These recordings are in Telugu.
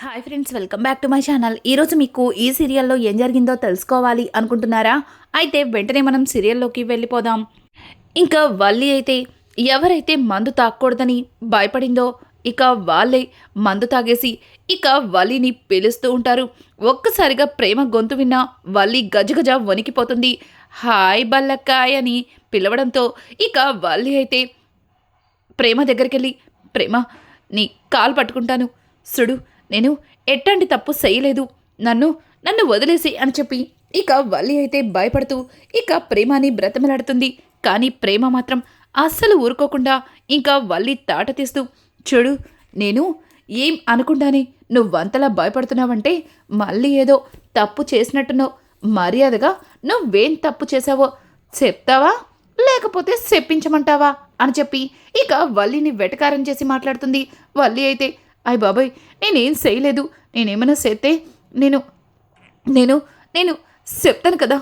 Hi friends welcome back to my channel ఈరోజు మీకు ఈ సీరియల్లో ఏం జరిగిందో తెలుసుకోవాలి అనుకుంటున్నారా? అయితే వెంటనే మనం సీరియల్లోకి వెళ్ళిపోదాం. ఇంకా వల్లి అయితే ఎవరైతే మందు తాగకూడదని భయపడిందో ఇక వాళ్ళే మందు తాగేసి ఇక వల్లిని పిలుస్తూ ఉంటారు. ఒక్కసారిగా ప్రేమ గొంతు విన్న వల్లి గజగజ వణికిపోతుంది. హాయ్ బల్లక్కాయ్ అని పిలవడంతో ఇక వల్లి అయితే ప్రేమ దగ్గరికి వెళ్ళి ప్రేమ నీ కాలు పట్టుకుంటాను. సుడు నేను ఎట్లాంటి తప్పు చేయలేదు. నన్ను నన్ను వదిలేసి అని చెప్పి ఇక వల్లి అయితే భయపడుతూ ఇక ప్రేమని బ్రతమలాడుతుంది. కానీ ప్రేమ మాత్రం అస్సలు ఊరుకోకుండా ఇంకా వల్లి తాట తీస్తూ చూడు నేను ఏం అనుకుంటానే నువ్వంతలా భయపడుతున్నావంటే మళ్ళీ ఏదో తప్పు చేసినట్టున్నావు. మర్యాదగా నువ్వేం తప్పు చేసావో చెప్తావా? లేకపోతే చెప్పించమంటావా? అని చెప్పి ఇక వల్లిని వెటకారం చేసి మాట్లాడుతుంది. వల్లి అయితే అయ్ బాబాయ్ నేనేం చేయలేదు. నేనేమైనా చేస్తే నేను నేను నేను చెప్తాను కదా.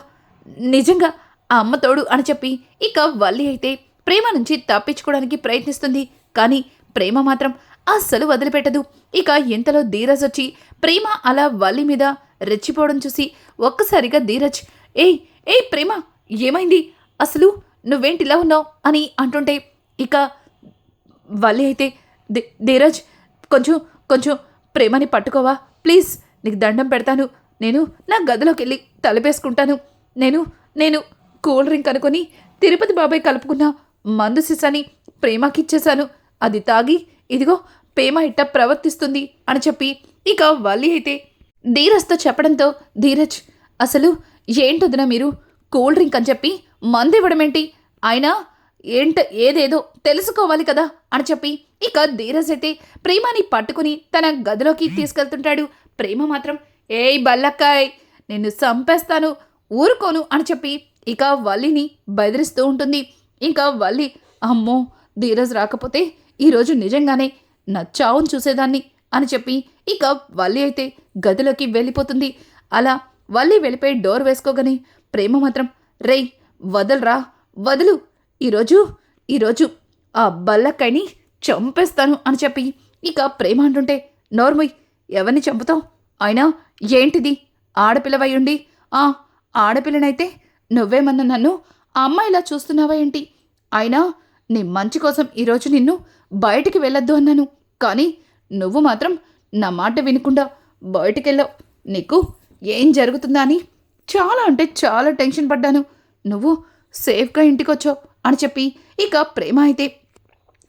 నిజంగా ఆ అమ్మ తోడు అని చెప్పి ఇక వల్లి అయితే ప్రేమ నుంచి తప్పించుకోవడానికి ప్రయత్నిస్తుంది. కానీ ప్రేమ మాత్రం అస్సలు వదిలిపెట్టదు. ఇక ఎంతలో ధీరజ్ వచ్చి ప్రేమ అలా వల్లి మీద రెచ్చిపోవడం చూసి ఒక్కసారిగా ధీరజ్ ఏయ్ ఏయ్ ప్రేమ ఏమైంది? అసలు నువ్వేంటిలా ఉన్నావు? అని అంటుంటే ఇక వల్లి అయితే ధీరజ్ కొంచెం కొంచెం ప్రేమని పట్టుకోవా? ప్లీజ్ నీకు దండం పెడతాను. నేను నా గదిలోకి వెళ్ళి తలపేసుకుంటాను. నేను నేను కూల్ డ్రింక్ అనుకొని తిరుపతి బాబాయ్ కలుపుకున్న మందు సిసాని ప్రేమకి ఇచ్చేశాను అది తాగి ఇదిగో ప్రేమ ఇట్ట ప్రవర్తిస్తుంది అని చెప్పి ఇక వల్లి అయితే ధీరజ్తో చెప్పడంతో ధీరజ్ అసలు ఏంటొదిన మీరు కూల్ డ్రింక్ అని చెప్పి మందు ఇవ్వడమేంటి ఆయన ఏంట ఏదేదో తెలుసుకోవాలి కదా అని చెప్పి ఇక ధీరజ్ అయితే ప్రేమని పట్టుకుని తన గదిలోకి తీసుకెళ్తుంటాడు. ప్రేమ మాత్రం ఏయ్ బల్లక్కాయ్ నిన్ను చంపేస్తాను ఊరుకోను అని చెప్పి ఇక వల్లిని బెదిరిస్తూ ఉంటుంది. ఇంకా వల్లి అమ్మో ధీరజ్ రాకపోతే ఈరోజు నిజంగానే నా చావును చూసేదాన్ని అని చెప్పి ఇక వల్లి అయితే గదిలోకి వెళ్ళిపోతుంది. అలా వల్లి వెళ్ళిపోయి డోర్ వేసుకోగానే ప్రేమ మాత్రం రేయ్ వదలరా వదులు ఈరోజు ఈరోజు ఆ బల్లక్కని చంపేస్తాను అని చెప్పి ఇక ప్రేమ అంటుంటే నోర్మయ్ ఎవరిని చంపుతావు? అయినా ఏంటిది? ఆడపిల్లవై ఉండి ఆ ఆడపిల్లనైతే నువ్వేమన్నా నన్ను ఆ అమ్మాయిలా చూస్తున్నావా ఏంటి? అయినా నీ మంచి కోసం ఈరోజు నిన్ను బయటికి వెళ్ళొద్దు అన్నాను. కానీ నువ్వు మాత్రం నా మాట వినకుండా బయటికెళ్ళావు. నీకు ఏం జరుగుతుందా అని చాలా అంటే చాలా టెన్షన్ పడ్డాను. నువ్వు సేఫ్గా ఇంటికి వచ్చావు అని చెప్పి ఇక ప్రేమ అయితే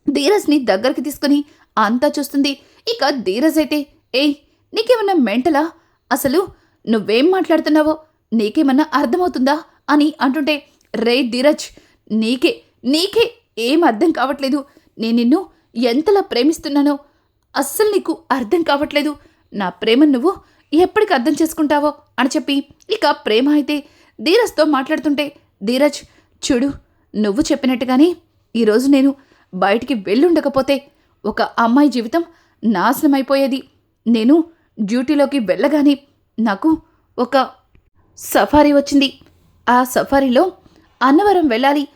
ధీరజ్ని దగ్గరికి తీసుకుని అంతా చూస్తుంది. ఇక ధీరజ్ అయితే ఏయ్ నీకేమన్నా మెంటలా? అసలు నువ్వేం మాట్లాడుతున్నావో? నీకేమన్నా అర్థమవుతుందా? అని అంటుంటే రే ధీరజ్ నీకే నీకే ఏం అర్థం కావట్లేదు. నేను నిన్ను ఎంతలా ప్రేమిస్తున్నానో అస్సలు నీకు అర్థం కావట్లేదు. నా ప్రేమ నువ్వు ఎప్పటికి అర్థం చేసుకుంటావో? అని చెప్పి ఇక ప్రేమ అయితే ధీరజ్తో మాట్లాడుతుంటే ధీరజ్ చూడు నువ్వు చెప్పినట్టుగానే ఈరోజు నేను బయటికి వెళ్ళుండకపోతే ఒక అమ్మాయి జీవితం నాశనం అయిపోయేది నేను డ్యూటీలోకి వెళ్ళగానే నాకు ఒక సఫారీ వచ్చింది. ఆ సఫారీలో అన్నవరం వెళ్ళాలి.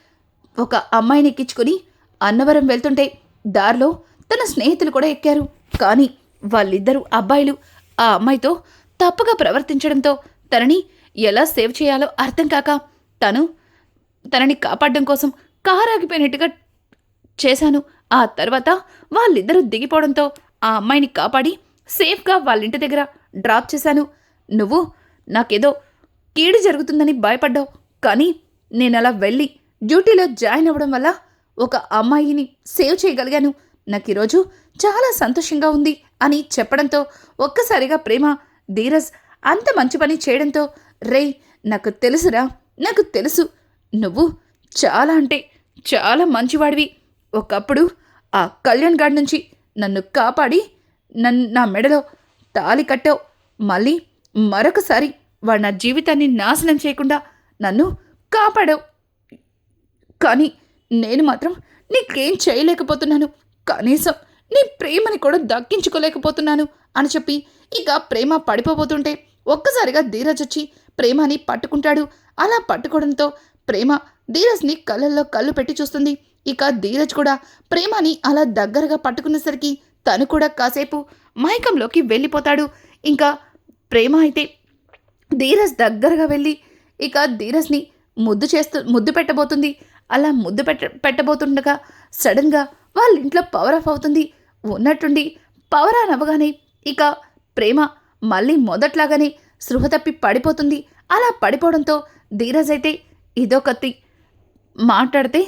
ఒక అమ్మాయిని ఎక్కించుకొని అన్నవరం వెళ్తుంటే దారిలో తన స్నేహితులు కూడా ఎక్కారు. కానీ వాళ్ళిద్దరూ అబ్బాయిలు. ఆ అమ్మాయితో తప్పుగా ప్రవర్తించడంతో తనని ఎలా సేవ్ చేయాలో అర్థం కాక తను తనని కాపాడడం కోసం కారు ఆగిపోయినట్టుగా చేశాను. ఆ తర్వాత వాళ్ళిద్దరూ దిగిపోవడంతో ఆ అమ్మాయిని కాపాడి సేఫ్గా వాళ్ళ ఇంటి దగ్గర డ్రాప్ చేశాను. నువ్వు నాకేదో కీడు జరుగుతుందని భయపడ్డావు. కానీ నేను అలా వెళ్ళి డ్యూటీలో జాయిన్ అవ్వడం వల్ల ఒక అమ్మాయిని సేవ్ చేయగలిగాను. నాకు ఈరోజు చాలా సంతోషంగా ఉంది అని చెప్పడంతో ఒక్కసారిగా ప్రేమ ధీరజ్ అంత మంచి పని చేయడంతో రేయ్ నాకు తెలుసురా నాకు తెలుసు. నువ్వు చాలా అంటే చాలా మంచివాడివి. ఒకప్పుడు ఆ కళ్యాణ్ గాడి నుంచి నన్ను కాపాడి నన్ను నా మెడలో తాలి కట్టావు. మళ్ళీ మరొకసారి వాడు నా జీవితాన్ని నాశనం చేయకుండా నన్ను కాపాడావు. కానీ నేను మాత్రం నీకేం చేయలేకపోతున్నాను. కనీసం నీ ప్రేమని కూడా దక్కించుకోలేకపోతున్నాను అని చెప్పి ఇక ప్రేమ పడిపోబోతుంటే ఒక్కసారిగా ధీరజ్ వచ్చి ప్రేమని పట్టుకుంటాడు. అలా పట్టుకోవడంతో ప్రేమ ధీరజ్ని కళ్ళల్లో కళ్ళు పెట్టి చూస్తుంది. ఇక ధీరజ్ కూడా ప్రేమని అలా దగ్గరగా పట్టుకునేసరికి తను కూడా కాసేపు మైకంలోకి వెళ్ళిపోతాడు. ఇంకా ప్రేమ అయితే ధీరజ్ దగ్గరగా వెళ్ళి ఇక ధీరజ్ని ముద్దు చేస్తూ ముద్దు పెట్టబోతుంది. అలా ముద్దు పెట్ట పెట్టబోతుండగా సడన్గా వాళ్ళ ఇంట్లో పవర్ ఆఫ్ అవుతుంది. ఉన్నట్టుండి పవర్ ఆన్ అవ్వగానే ఇక ప్రేమ మళ్ళీ మొదట్లాగానే సృహ తప్పి పడిపోతుంది. అలా పడిపోవడంతో ధీరజ్ అయితే ఇదొకతి మాట్లాడితే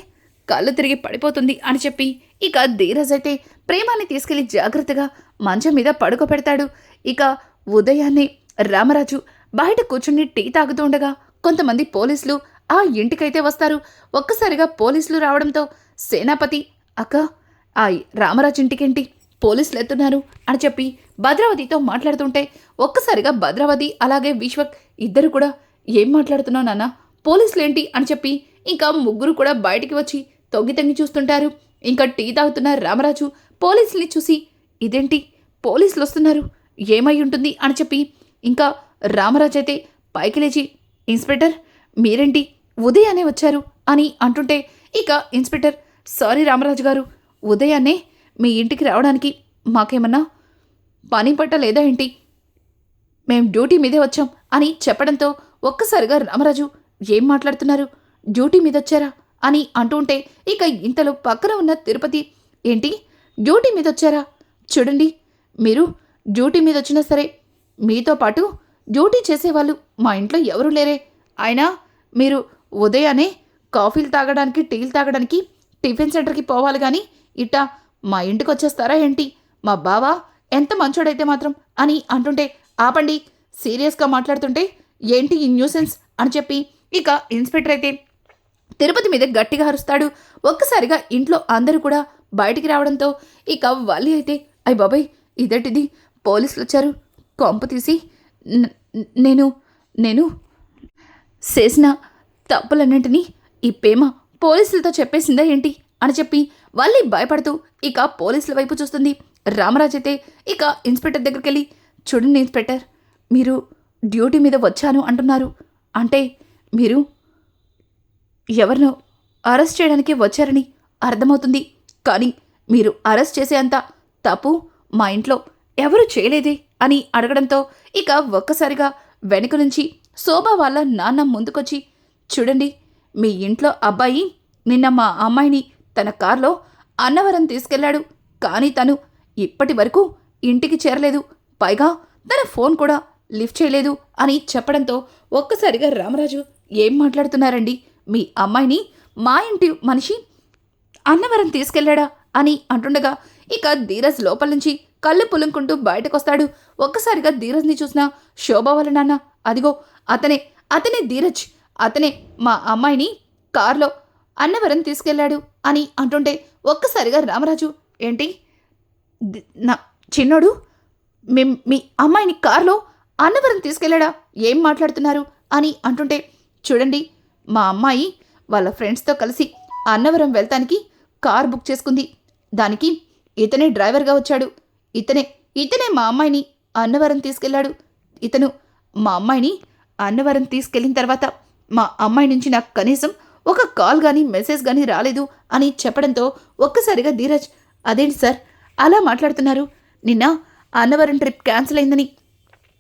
కళ్ళు తిరిగి పడిపోతుంది అని చెప్పి ఇక ధీరజ్ అయితే ప్రేమాని తీసుకెళ్ళి జాగ్రత్తగా మంచం మీద పడుకోబెడతాడు. ఇక ఉదయాన్నే రామరాజు బయట కూర్చుని టీ తాగుతూ ఉండగా కొంతమంది పోలీసులు ఆ ఇంటికైతే వస్తారు. ఒక్కసారిగా పోలీసులు రావడంతో సేనాపతి అక్క ఆ రామరాజు ఇంటికేంటి? పోలీసులు ఎత్తున్నారు అని చెప్పి భద్రావతితో మాట్లాడుతుంటే ఒక్కసారిగా భద్రావతి అలాగే విశ్వక్ ఇద్దరు కూడా ఏం మాట్లాడుతున్నావు నాన్న? పోలీసులేంటి అని చెప్పి ఇంకా ముగ్గురు కూడా బయటికి వచ్చి తొంగి తొంగి చూస్తుంటారు. ఇంకా టీ తాగుతున్న రామరాజు పోలీసుల్ని చూసి ఇదేంటి? పోలీసులు వస్తున్నారు ఏమై ఉంటుంది? అని చెప్పి ఇంకా రామరాజు అయితే పైకి లేచి ఇన్స్పెక్టర్ మీరేంటి? ఉదయాన్నే వచ్చారు అని అంటుంటే ఇక ఇన్స్పెక్టర్ సారీ రామరాజు గారు ఉదయాన్నే మీ ఇంటికి రావడానికి మాకేమన్నా పని పట్టలేదా ఏంటి? మేము డ్యూటీ మీదే వచ్చాం అని చెప్పడంతో ఒక్కసారిగా రామరాజు ఏం మాట్లాడుతున్నారు? డ్యూటీ మీద వచ్చారా అని అంటుంటే ఇక ఇంతలో పక్కన ఉన్న తిరుపతి ఏంటి? డ్యూటీ మీద వచ్చారా చూడండి మీరు డ్యూటీ మీద వచ్చినా సరే మీతో పాటు డ్యూటీ చేసేవాళ్ళు మా ఇంట్లో ఎవరూ లేరే. అయినా మీరు ఉదయాన్నే కాఫీలు తాగడానికి టీలు తాగడానికి టిఫిన్ సెంటర్కి పోవాలి కానీ ఇట్టా మా ఇంటికి వచ్చేస్తారా ఏంటి? మా బావ ఎంత మంచోడైతే మాత్రం అని అంటుంటే ఆపండి సీరియస్గా మాట్లాడుతుంటే ఏంటి ఈ న్యూసెన్స్? అని చెప్పి ఇక ఇన్స్పెక్టర్ అయితే తిరుపతి మీద గట్టిగా అరుస్తాడు. ఒక్కసారిగా ఇంట్లో అందరూ కూడా బయటికి రావడంతో ఇక వల్లి అయితే అయ్య బాబాయ్ ఇదటిది? పోలీసులు వచ్చారు. కొంపు తీసి నేను నేను చేసిన తప్పులన్నింటినీ ఈ పేమ పోలీసులతో చెప్పేసిందా ఏంటి? అని చెప్పి వల్లి భయపడుతూ ఇక పోలీసుల వైపు చూస్తుంది. రామరాజ్ అయితే ఇక ఇన్స్పెక్టర్ దగ్గరికి వెళ్ళి చూడండి ఇన్స్పెక్టర్ మీరు డ్యూటీ మీద వచ్చాను అంటున్నారు. అంటే మీరు ఎవరినో అరెస్ట్ చేయడానికి వచ్చారని అర్థమవుతుంది. కానీ మీరు అరెస్ట్ చేసేంత తప్పు మా ఇంట్లో ఎవరు చేయలేదే అని అడగడంతో ఇక ఒక్కసారిగా వెనుక నుంచి శోభా వాళ్ళ నాన్న ముందుకొచ్చి చూడండి మీ ఇంట్లో అబ్బాయి నిన్న మా అమ్మాయిని తన కారులో అన్నవరం తీసుకెళ్ళాడు కానీ తను ఇప్పటి వరకు ఇంటికి చేరలేదు. పైగా తన ఫోన్ కూడా లిఫ్ట్ చేయలేదు అని చెప్పడంతో ఒక్కసారిగా రామరాజు ఏం మాట్లాడుతున్నారండి? మీ అమ్మాయిని మా ఇంటి మనిషి అన్నవరం తీసుకెళ్ళాడా అని అంటుండగా ఇక ధీరజ్ లోపల నుంచి కళ్ళు పులుంకుంటూ బయటకొస్తాడు. ఒక్కసారిగా ధీరజ్ని చూసిన శోభ వాళ్ళ నాన్న అదిగో అతనే అతనే ధీరజ్ అతనే మా అమ్మాయిని కారులో అన్నవరం తీసుకెళ్ళాడు అని అంటుంటే ఒక్కసారిగా రామరాజు ఏంటి? నా చిన్నోడు మీ మీ అమ్మాయిని కారులో అన్నవరం తీసుకెళ్ళాడా? ఏం మాట్లాడుతున్నారు? అని అంటుంటే చూడండి మా అమ్మాయి వాళ్ళ ఫ్రెండ్స్తో కలిసి అన్నవరం వెళ్తానికి కార్ బుక్ చేసుకుంది. దానికి ఇతనే డ్రైవర్గా వచ్చాడు. ఇతనే ఇతనే మా అమ్మాయిని అన్నవరం తీసుకెళ్ళాడు. ఇతను మా అమ్మాయిని అన్నవరం తీసుకెళ్ళిన తర్వాత మా అమ్మాయి నుంచి నాకు కనీసం ఒక కాల్ కానీ మెసేజ్ కానీ రాలేదు అని చెప్పడంతో ఒక్కసారిగా ధీరజ్ అదేంటి సార్ అలా మాట్లాడుతున్నారు? నిన్న అన్నవరం ట్రిప్ క్యాన్సిల్ అయిందని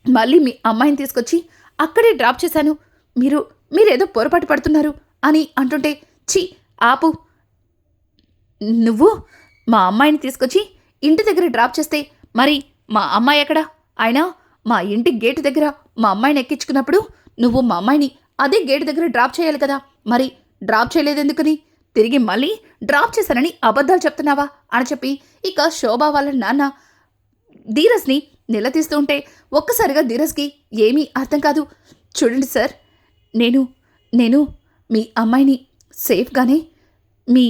మళ్ళీ మీ అమ్మాయిని తీసుకొచ్చి అక్కడే డ్రాప్ చేశాను. మీరు మీరేదో పొరపాటు పడుతున్నారు అని అంటుంటే ఛీ ఆపు. నువ్వు మా అమ్మాయిని తీసుకొచ్చి ఇంటి దగ్గర డ్రాప్ చేస్తే మరి మా అమ్మాయి ఎక్కడా? అయినా మా ఇంటి గేటు దగ్గర మా అమ్మాయిని ఎక్కించుకున్నప్పుడు నువ్వు మా అమ్మాయిని అదే గేటు దగ్గర డ్రాప్ చేయాలి కదా. మరి డ్రాప్ చేయలేదెందుకని? తిరిగి మళ్ళీ డ్రాప్ చేశానని అబద్ధాలు చెప్తున్నావా? అని చెప్పి ఇక శోభ వాళ్ళ నాన్న ధీరజ్ని నిలదీస్తూ ఉంటే ఒక్కసారిగా ధీరజ్కి ఏమీ అర్థం కాదు. చూడండి సార్ నేను నేను మీ అమ్మాయిని సేఫ్గానే మీ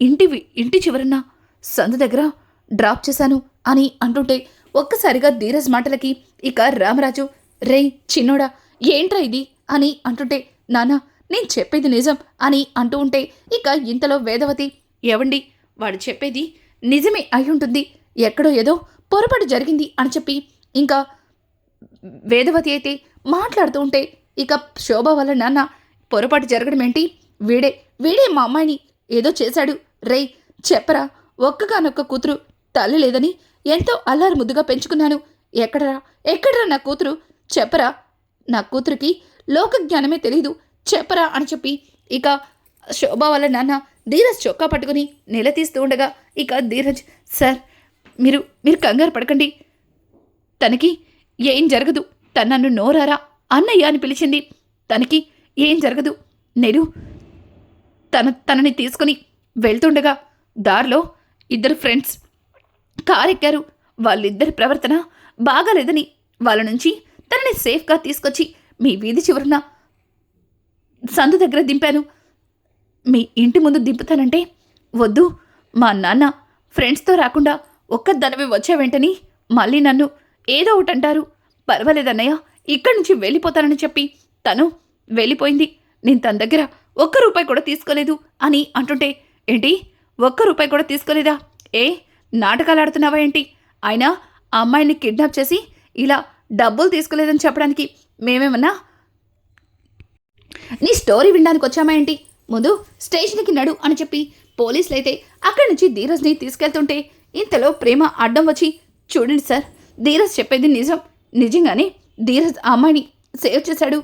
ఇంటి ఇంటి చివరన సందు దగ్గర డ్రాప్ చేశాను అని అంటుంటే ఒక్కసారిగా ధీరజ్ మాటలకి ఇక రామరాజు రే చిన్నోడా ఏంట్రా ఇది? అని అంటుంటే నానా నేను చెప్పేది నిజం అని అంటూ ఉంటే ఇక ఇంతలో వేదవతి ఎవండి వాడు చెప్పేది నిజమే అయి ఉంటుంది ఎక్కడో ఏదో పొరపాటు జరిగింది అని చెప్పి ఇంకా వేదవతి అయితే మాట్లాడుతూ ఉంటే ఇక శోభ వల్ల నాన్న పొరపాటు జరగడం ఏంటి? వీడే వీడే మా అమ్మాయిని ఏదో చేశాడు. రేయ్ చెప్పరా ఒక్కగానొక్క కూతురు తల్లి లేదని ఎంతో అల్లారు ముద్దుగా పెంచుకున్నాను. ఎక్కడరా ఎక్కడరా నా కూతురు? చెప్పరా నా కూతురికి లోక జ్ఞానమే తెలీదు. చెప్పరా అని చెప్పి ఇక శోభ వాళ్ళ నాన్న ధీరజ్ చొక్కా పట్టుకుని నిలదీస్తూ ఉండగా ఇక ధీరజ్ సార్ మీరు మీరు కంగారు పడకండి. తనకి ఏం జరగదు. తన నన్ను నోరారా అన్నయ్య అని పిలిచింది. తనకి ఏం జరగదు. నేను తన తనని తీసుకుని వెళ్తుండగా దారిలో ఇద్దరు ఫ్రెండ్స్ కారెక్కారు. వాళ్ళిద్దరి ప్రవర్తన బాగాలేదని వాళ్ళ నుంచి తనని సేఫ్గా తీసుకొచ్చి మీ వీధి చివరన సందు దగ్గర దింపాను. మీ ఇంటి ముందు దింపుతానంటే వద్దు. మా నాన్న ఫ్రెండ్స్తో రాకుండా ఒక్కదనవి వచ్చే వెంటనే మళ్ళీ నన్ను ఏదో ఒకటి అంటారు పర్వాలేదన్నయ్య ఇక్కడి నుంచి వెళ్ళిపోతానని చెప్పి. తను వెళ్ళిపోయింది. నేను తన దగ్గర ఒక్క రూపాయి కూడా తీసుకోలేదు అని అంటుంటే ఏంటి? ఒక్క రూపాయి కూడా తీసుకోలేదా? ఏ? నాటకాలు ఆడుతున్నావా ఏంటి? అయినా ఆ అమ్మాయిని కిడ్నాప్ చేసి ఇలా డబ్బులు తీసుకోలేదని చెప్పడానికి మేమేమన్నా నీ స్టోరీ వినడానికి వచ్చామా ఏంటి? ముందు స్టేషన్కి నడు అని చెప్పి పోలీసులు అయితే అక్కడి నుంచి ధీరజ్ని తీసుకెళ్తుంటే ఇంతలో ప్రేమ అడ్డం వచ్చి చూడండి సార్ ధీరజ్ చెప్పేది నిజం. నిజంగానే ధీరజ్ ఆ అమ్మాయిని సేవ్ చేశాడు.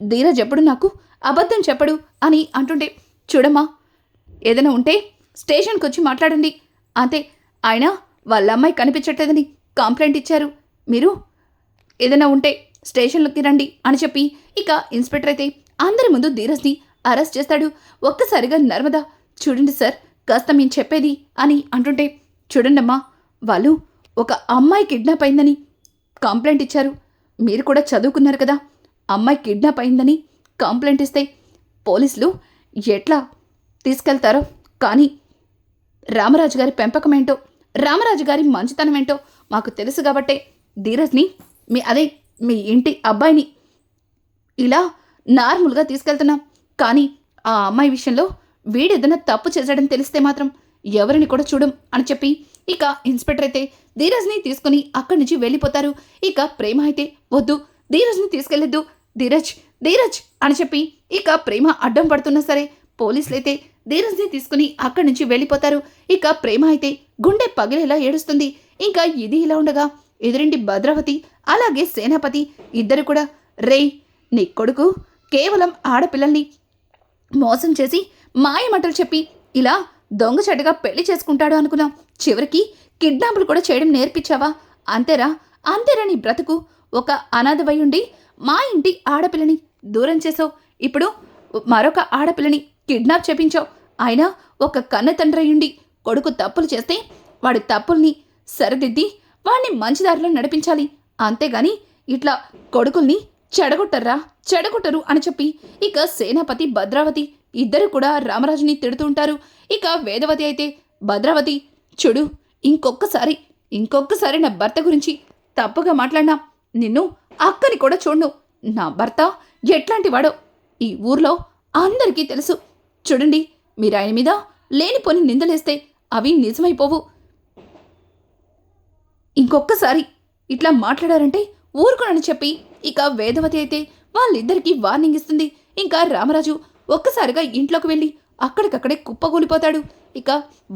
ధీరజ్ ఎప్పుడు నాకు అబద్ధం చెప్పడు అని అంటుంటే చూడమ్మా ఏదైనా ఉంటే స్టేషన్కి వచ్చి మాట్లాడండి. అంతే ఆయన వాళ్ళ అమ్మాయి కనిపించట్లేదని కంప్లైంట్ ఇచ్చారు. మీరు ఏదైనా ఉంటే స్టేషన్లోకి రండి అని చెప్పి ఇక ఇన్స్పెక్టర్ అయితే అందరి ముందు ధీరజ్ని అరెస్ట్ చేస్తాడు. ఒక్కసారిగా నర్మదా చూడండి సార్ కాస్త మేము చెప్పేది అని అంటుంటే చూడండమ్మా వాళ్ళు ఒక అమ్మాయి కిడ్నాప్ అయిందని కంప్లైంట్ ఇచ్చారు. మీరు కూడా చదువుకున్నారు కదా. అమ్మాయి కిడ్నాప్ అయిందని కంప్లైంట్ ఇస్తే పోలీసులు ఎట్లా తీసుకెళ్తారో? కానీ రామరాజు గారి పెంపకం ఏంటో రామరాజు గారి మంచితనం ఏంటో మాకు తెలుసు కాబట్టే ధీరజ్ని మీ అదే మీ ఇంటి అబ్బాయిని ఇలా నార్మల్గా తీసుకెళ్తున్నాం. కానీ ఆ అమ్మాయి విషయంలో వీడేదైనా తప్పు చేశాడని తెలిస్తే మాత్రం ఎవరిని కూడా చూడం అని చెప్పి ఇక ఇన్స్పెక్టర్ అయితే ధీరజ్ని తీసుకుని అక్కడి నుంచి వెళ్ళిపోతారు. ఇక ప్రేమ అయితే వద్దు. ధీరజ్ని తీసుకెళ్ళొద్దు ధీరజ్ ధీరజ్ అని చెప్పి ఇక ప్రేమ అడ్డం పడుతున్నా సరే పోలీసులైతే అయితే ధీరజ్ని తీసుకుని అక్కడి నుంచి వెళ్ళిపోతారు. ఇక ప్రేమ అయితే గుండె పగిలేలా ఏడుస్తుంది. ఇంకా ఇది ఇలా ఉండగా ఎదురింటి భద్రావతి అలాగే సేనాపతి ఇద్దరు కూడా రేయ్ నీ కొడుకు కేవలం ఆడపిల్లల్ని మోసం చేసి మాయమటలు చెప్పి ఇలా దొంగచటగా పెళ్ళి చేసుకుంటాడు అనుకున్నాం. చివరికి కిడ్నాపులు కూడా చేయడం నేర్పించావా? అంతేరా అంతేరా నీ బ్రతుకు. ఒక అనాథవై ఉండి మా ఇంటి ఆడపిల్లని దూరం చేసావు ఇప్పుడు మరొక ఆడపిల్లని కిడ్నాప్ చేపించావు. అయినా ఒక కన్న తండ్రి అయ్యుండి కొడుకు తప్పులు చేస్తే వాడి తప్పుల్ని సరిదిద్ది వాడిని మంచి దారిలో నడిపించాలి. అంతేగాని ఇట్లా కొడుకుల్ని చెడగొట్టర్రా చెడగొట్టరు అని చెప్పి ఇక సేనాపతి భద్రావతి ఇద్దరు కూడా రామరాజుని తిడుతూ ఉంటారు. ఇక వేదవతి అయితే భద్రావతి చూడు ఇంకొక్కసారి ఇంకొక్కసారి నా భర్త గురించి తప్పుగా మాట్లాడినా నిన్ను అక్కని కూడా చూడను. నా భర్త ఎట్లాంటి వాడో ఈ ఊర్లో అందరికీ తెలుసు. చూడండి మీరు ఆయన మీద లేనిపోని నిందలేస్తే అవి నిజమైపోవు. ఇంకొక్కసారి ఇట్లా మాట్లాడారంటే ఊరుకోనని చెప్పి ఇక వేదవతి అయితే వాళ్ళిద్దరికీ వార్నింగ్ ఇస్తుంది. ఇంకా రామరాజు ఒక్కసారిగా ఇంట్లోకి వెళ్ళి అక్కడికక్కడే కుప్పగూలిపోతాడు ఇక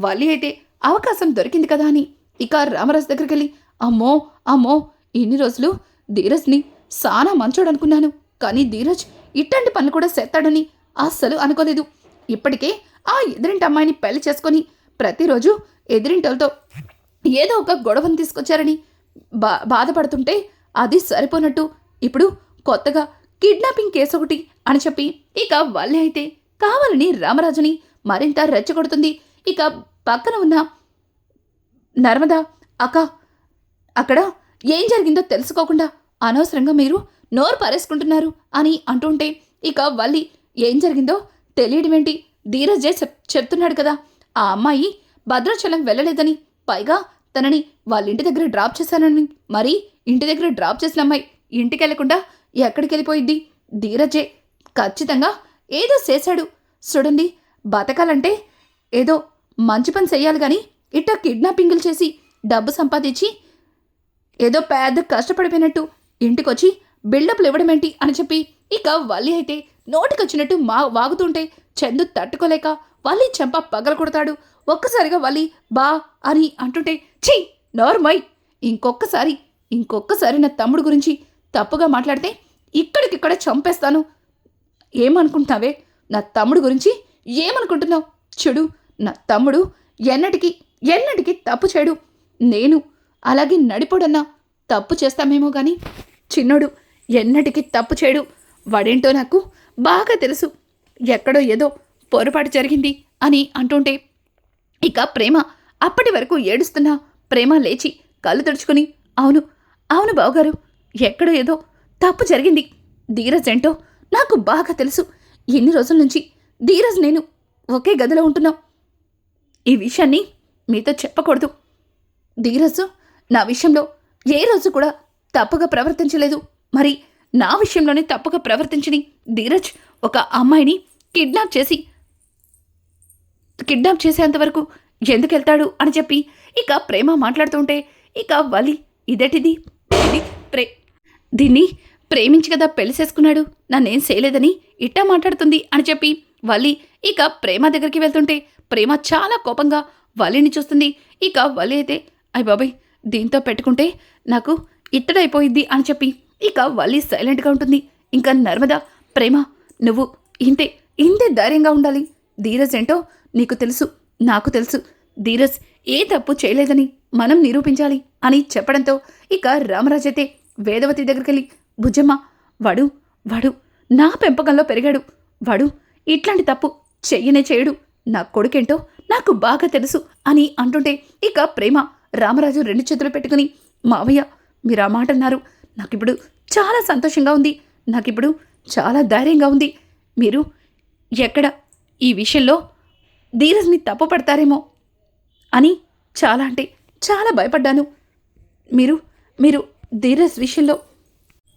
వల్లి అయితే అవకాశం దొరికింది కదా అని. ఇక రామరాజు దగ్గరికి వెళ్ళి అమ్మో అమ్మో ఇన్ని రోజులు ధీరజ్ని సానా మంచోడు అనుకున్నాను. కానీ ధీరజ్ ఇట్లాంటి పనులు కూడా చేస్తాడని అస్సలు అనుకోలేదు. ఇప్పటికే ఆ ఎదురింటి అమ్మాయిని పెళ్ళి చేసుకొని ప్రతిరోజు ఎదిరింటోళ్ళతో ఏదో ఒక గొడవను తీసుకొచ్చారని బా బాధపడుతుంటే అది సరిపోనట్టు ఇప్పుడు కొత్తగా కిడ్నాపింగ్ కేసు ఒకటి అని చెప్పి ఇక వల్లే అయితే కావాలని రామరాజుని మరింత రెచ్చగొడుతుంది. ఇక పక్కన ఉన్న నర్మదా అక్క అక్కడ ఏం జరిగిందో తెలుసుకోకుండా అనవసరంగా మీరు నోరు పారేసుకుంటున్నారు అని అంటుంటే ఇక వల్లి ఏం జరిగిందో తెలియడమేంటి ధీరజే చెప్ చెప్తున్నాడు కదా. ఆ అమ్మాయి భద్రాచలం వెళ్ళలేదని పైగా తనని వాళ్ళ ఇంటి దగ్గర డ్రాప్ చేశానని. మరి ఇంటి దగ్గర డ్రాప్ చేసిన అమ్మాయి ఇంటికి వెళ్ళకుండా ఎక్కడికి వెళ్ళిపోయింది ధీరజే ఖచ్చితంగా ఏదో చేశాడు. చూడండి బతకాలంటే ఏదో మంచి పని చెయ్యాలి కానీ ఇట్ట కిడ్నాపింగ్లు చేసి డబ్బు సంపాదించి ఏదో పెద్ద కష్టపడిపోయినట్టు ఇంటికొచ్చి బిల్డప్లు ఇవ్వడమేంటి అని చెప్పి ఇక వల్లి అయితే నోటికొచ్చినట్టు మా వాగుతుంటే చందు తట్టుకోలేక వల్లి చెంప పగల కొడతాడు ఒక్కసారిగా వల్లి బా అని అంటుంటే ఛీ నార్మై. ఇంకొక్కసారి ఇంకొక్కసారి నా తమ్ముడు గురించి తప్పుగా మాట్లాడితే ఇక్కడికిక్కడ చంపేస్తాను. ఏమనుకుంటున్నావే? నా తమ్ముడు గురించి ఏమనుకుంటున్నావు? చెడు నా తమ్ముడు ఎన్నటికి ఎన్నటికి తప్పు చేయడు. నేను అలాగే నడిపోడన్నా తప్పు చేస్తామేమో కానీ చిన్నోడు ఎన్నటికి తప్పు చేయడు. వాడేంటో నాకు బాగా తెలుసు. ఎక్కడో ఏదో పొరపాటు జరిగింది అని అంటుంటే ఇక ప్రేమ అప్పటి వరకు ఏడుస్తున్న ప్రేమ లేచి కళ్ళు తుడుచుకుని అవును అవును బావగారు ఎక్కడో ఏదో తప్పు జరిగింది. ధీరజ్ ఏంటో నాకు బాగా తెలుసు. ఎన్ని రోజుల నుంచి ధీరజ్ నేను ఒకే గదిలో ఉంటున్నాం. ఈ విషయాన్ని మీతో చెప్పకూడదు. ధీరజ్ నా విషయంలో ఏ రోజు కూడా తప్పుగా ప్రవర్తించలేదు. మరి నా విషయంలోనే తప్పుగా ప్రవర్తించని ధీరజ్ ఒక అమ్మాయిని కిడ్నాప్ చేసి కిడ్నాప్ చేసేంత వరకు ఎందుకు వెళ్తాడు అని చెప్పి ఇక ప్రేమ మాట్లాడుతుంటే ఇక వలి ఇదేటిది? ఇది ప్రే దీన్ని ప్రేమించి కదా పెళ్ళి చేసుకున్నాడు? నన్నేం చేయలేదని ఇట్టా మాట్లాడుతుంది అని చెప్పి వల్లి ఇక ప్రేమ దగ్గరికి వెళ్తుంటే ప్రేమ చాలా కోపంగా వలిని చూస్తుంది. ఇక వలి అయితే అయ్య బాబాయ్ దీంతో పెట్టుకుంటే నాకు ఇట్టడైపోయింది అని చెప్పి ఇక వలి సైలెంట్గా ఉంటుంది. ఇంకా నర్మద ప్రేమ నువ్వు ఇంతే ఇంతే ధైర్యంగా ఉండాలి. ధీరజ్ ఏంటో నీకు తెలుసు నాకు తెలుసు. ధీరజ్ ఏ తప్పు చేయలేదని మనం నిరూపించాలి అని చెప్పడంతో ఇక రామరాజ్ అయితే వేదవతి దగ్గరికెళ్ళి భుజమ్మ వాడు వాడు నా పెంపకంలో పెరిగాడు. వాడు ఇట్లాంటి తప్పు చెయ్యనే చేయడు నా కొడుకేంటో నాకు బాగా తెలుసు అని అంటుంటే ఇక ప్రేమ రామరాజు రెండు చేతులు పెట్టుకుని మావయ్య మీరు ఆ మాట అన్నారు. నాకిప్పుడు చాలా సంతోషంగా ఉంది. నాకిప్పుడు చాలా ధైర్యంగా ఉంది. మీరు ఎక్కడ ఈ విషయంలో ధీరజ్ని తప్పు పడతారేమో అని చాలా అంటే చాలా భయపడ్డాను. మీరు మీరు ధీరజ్ విషయంలో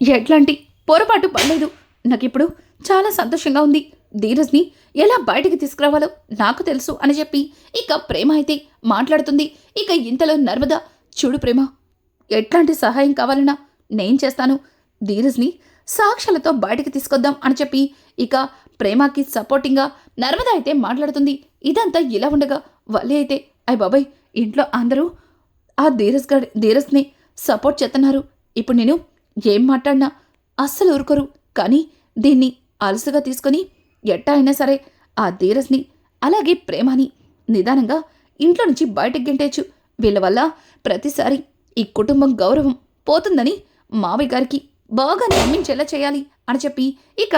ఎట్లాంటి పొరపాటు పడలేదు. నాకు ఇప్పుడు చాలా సంతోషంగా ఉంది. ధీరజ్ని ఎలా బయటికి తీసుకురావాలో నాకు తెలుసు అని చెప్పి ఇక ప్రేమ అయితే మాట్లాడుతుంది. ఇక ఇంతలో నర్మద చూడు ప్రేమ ఎట్లాంటి సహాయం కావాలన్నా నేను చేస్తాను. ధీరజ్ని సాక్షులతో బయటికి తీసుకొద్దాం అని చెప్పి ఇక ప్రేమకి సపోర్టింగ్గా నర్మద అయితే మాట్లాడుతుంది. ఇదంతా ఇలా ఉండగా వల్లి అయితే అయ్య బాబాయ్ ఇంట్లో అందరూ ఆ ధీరజ్ గడి ధీరజ్ని సపోర్ట్ చేస్తున్నారు. ఇప్పుడు నేను ఏం మాట్లాడినా అస్సలు ఊరుకోరు. కానీ దీన్ని అలసుగా తీసుకొని ఎట్టా అయినా సరే ఆ ధీరజ్ని అలాగే ప్రేమని నిదానంగా ఇంట్లో నుంచి బయటకు గెంటేచ్చు వీళ్ళ వల్ల ప్రతిసారి ఈ కుటుంబం గౌరవం పోతుందని మావయ్య గారికి బాగా నమ్మించేలా చేయాలి అని చెప్పి ఇక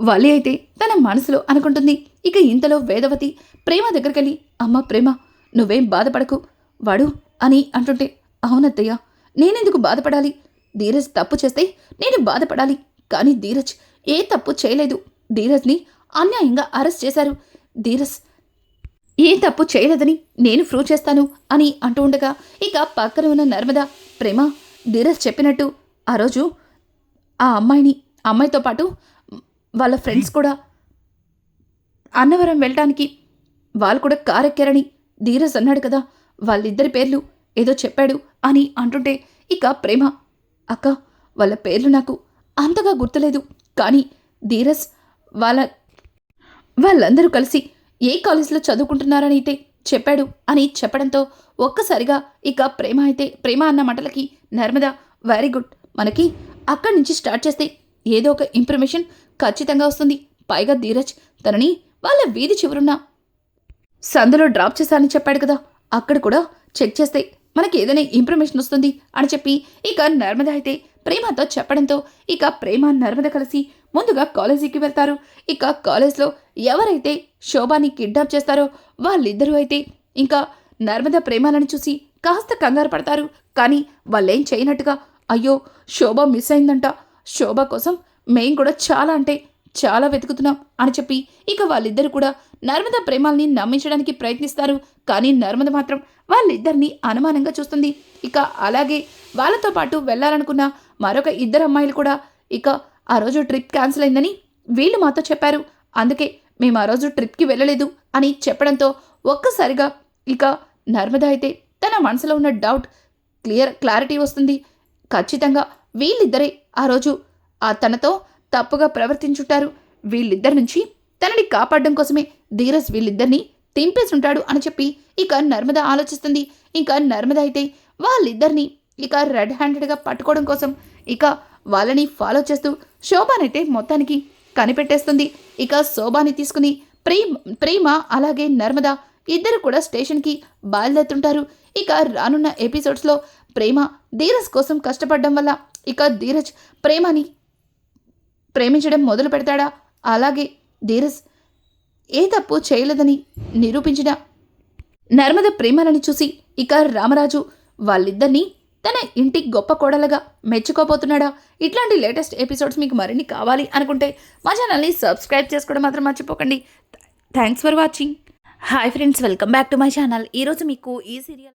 వలి అయితే తన మనసులో అనుకుంటుంది. ఇక ఇంతలో వేదవతి ప్రేమ దగ్గరికి వెళ్ళి అమ్మ ప్రేమ నువ్వేం బాధపడకు వాడు అని అంటుంటే అవునత్తయ్య నేనెందుకు బాధపడాలి? ధీరజ్ తప్పు చేస్తే నేను బాధపడాలి. కానీ ధీరజ్ ఏ తప్పు చేయలేదు. ధీరజ్ని అన్యాయంగా అరెస్ట్ చేశారు. ధీరస్ ఏ తప్పు చేయలేదని నేను ప్రూవ్ చేస్తాను అని అంటూ ఉండగా ఇక పక్కన ఉన్న నర్మద ప్రేమ ధీరస్ చెప్పినట్టు ఆ రోజు ఆ అమ్మాయిని అమ్మాయితో పాటు వాళ్ళ ఫ్రెండ్స్ కూడా అన్నవరం వెళ్ళటానికి వాళ్ళు కూడా కారెక్కారని ధీరస్ అన్నాడు కదా వాళ్ళిద్దరి పేర్లు ఏదో చెప్పాడు అని అంటుంటే ఇక ప్రేమ అక్క వాళ్ళ పేర్లు నాకు అంతగా గుర్తులేదు. కానీ ధీరస్ వాళ్ళ వాళ్ళందరూ కలిసి ఏ కాలేజీలో చదువుకుంటున్నారని అయితే చెప్పాడు అని చెప్పడంతో ఒక్కసారిగా ఇక ప్రేమ అయితే ప్రేమ అన్న మాటలకి నర్మద వెరీ గుడ్. మనకి అక్కడి నుంచి స్టార్ట్ చేస్తే ఏదో ఒక ఇన్ఫర్మేషన్ ఖచ్చితంగా వస్తుంది. పైగా ధీరజ్ తనని వాళ్ళ వీధి చివరున్న సందులో డ్రాప్ చేశానని చెప్పాడు కదా. అక్కడ కూడా చెక్ చేస్తే మనకి ఏదైనా ఇన్ఫర్మేషన్ వస్తుంది అని చెప్పి ఇక నర్మద అయితే ప్రేమతో చెప్పడంతో ఇక ప్రేమ నర్మద కలిసి ముందుగా కాలేజీకి వెళ్తారు. ఇక కాలేజ్లో ఎవరైతే శోభాని కిడ్నాప్ చేస్తారో వాళ్ళిద్దరూ అయితే ఇంకా నర్మద ప్రేమాలను చూసి కాస్త కంగారు పడతారు. కానీ వాళ్ళేం చేయనట్టుగా అయ్యో శోభ మిస్ అయిందంట. శోభ కోసం మేం కూడా చాలా అంటే చాలా వెతుకుతున్నాం అని చెప్పి ఇక వాళ్ళిద్దరు కూడా నర్మద ప్రేమాల్ని నమ్మించడానికి ప్రయత్నిస్తారు. కానీ నర్మద మాత్రం వాళ్ళిద్దరిని అనుమానంగా చూస్తుంది. ఇక అలాగే వాళ్ళతో పాటు వెళ్ళాలనుకున్న మరొక ఇద్దరు అమ్మాయిలు కూడా ఇక ఆ రోజు ట్రిప్ క్యాన్సిల్ అయిందని వీళ్ళు మాతో చెప్పారు. అందుకే మేము ఆ రోజు ట్రిప్కి వెళ్ళలేదు అని చెప్పడంతో ఒక్కసారిగా ఇక నర్మద అయితే తన మనసులో ఉన్న డౌట్ క్లియర్ క్లారిటీ వస్తుంది. ఖచ్చితంగా వీళ్ళిద్దరే ఆ రోజు ఆ తనతో తప్పుగా ప్రవర్తించుంటారు. వీళ్ళిద్దరి నుంచి తనని కాపాడడం కోసమే ధీరజ్ వీళ్ళిద్దరిని తింపేసుంటాడు అని చెప్పి ఇక నర్మద ఆలోచిస్తుంది. ఇంకా నర్మద అయితే వాళ్ళిద్దరిని ఇక రెడ్ హ్యాండెడ్గా పట్టుకోవడం కోసం ఇక వాళ్ళని ఫాలో చేస్తూ శోభానైతే మొత్తానికి కనిపెట్టేస్తుంది. ఇక శోభాని తీసుకుని ప్రేమ్ ప్రేమ అలాగే నర్మద ఇద్దరు కూడా స్టేషన్కి బయలుదేరుతుంటారు. ఇక రానున్న ఎపిసోడ్స్లో ప్రేమ ధీరజ్ కోసం కష్టపడడం వల్ల ఇక ధీరజ్ ప్రేమని ప్రేమించడం మొదలు పెడతాడా? అలాగే ధీరజ్ ఏ తప్పు చేయలేదని నిరూపించిన నర్మద ప్రేమలని చూసి ఇక రామరాజు వాళ్ళిద్దరినీ తన ఇంటికి గొప్ప కోడలుగా మెచ్చుకోబోతున్నాడా? ఇట్లాంటి లేటెస్ట్ ఎపిసోడ్స్ మీకు మరిన్ని కావాలి అనుకుంటే మా ఛానల్ని సబ్స్క్రైబ్ చేసుకోవడం మాత్రం మర్చిపోకండి. Thanks for watching. Hi friends welcome back to my channel. ఈరోజు మీకు ఈ సీరియల్